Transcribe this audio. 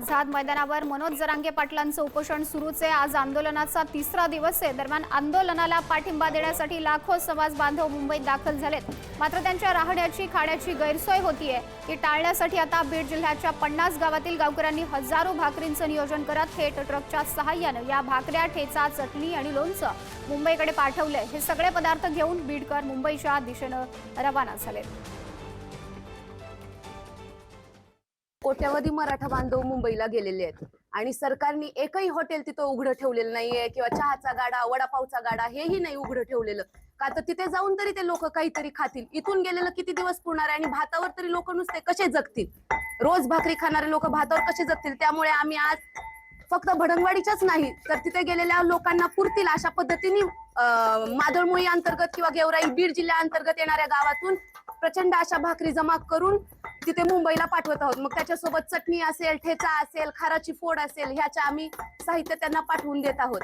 आझाद मैदानावर मनोज जरांगे पाटलांचं उपोषण सुरूच. आहे आज आंदोलनाचा तिसरा दिवस आहे. दरम्यान आंदोलनाला पाठिंबा देण्यासाठी लाखो समाज बांधव मुंबईत दाखल झालेत. मात्र त्यांच्या राहण्याची खाण्याची गैरसोय होतीये. ती टाळण्यासाठी आता बीड जिल्ह्याच्या पन्नास गावातील गावकऱ्यांनी हजारो भाकरींचं नियोजन करत थेट ट्रकच्या सहाय्यानं या भाकऱ्या ठेचा चटणी आणि लोणचं मुंबईकडे पाठवलंय. हे सगळे पदार्थ घेऊन बीडकर मुंबईच्या दिशेनं रवाना झालेत. कोट्यावधी मराठा बांधव मुंबईला गेलेले आहेत. आणि सरकारने एकही हॉटेल तिथं उघडं ठेवलेलं नाहीये किंवा चहाचा गाडा वडापावचा गाडा हेही नाही उघडं ठेवलेलं. का तर तिथे जाऊन तरी ते लोक काहीतरी खातील. इथून गेलेलं किती दिवस पुरणार आहे आणि भातावर तरी लोक नुसते कसे जगतील? रोज भाकरी खाणारे लोक भातावर कसे जगतील? त्यामुळे आम्ही आज फक्त भडंगवाडीच्याच नाही तर तिथे गेलेल्या लोकांना पुरतील अशा पद्धतीने माधळमुळी अंतर्गत किंवा गेवराई बीड जिल्ह्या अंतर्गत येणाऱ्या गावातून प्रचंड अशा भाकरी जमा करून तिथे मुंबईला पाठवत आहोत. मग त्याच्यासोबत चटणी असेल ठेचा असेल खाराची फोड असेल ह्याच्या आम्ही साहित्य त्यांना पाठवून देत आहोत.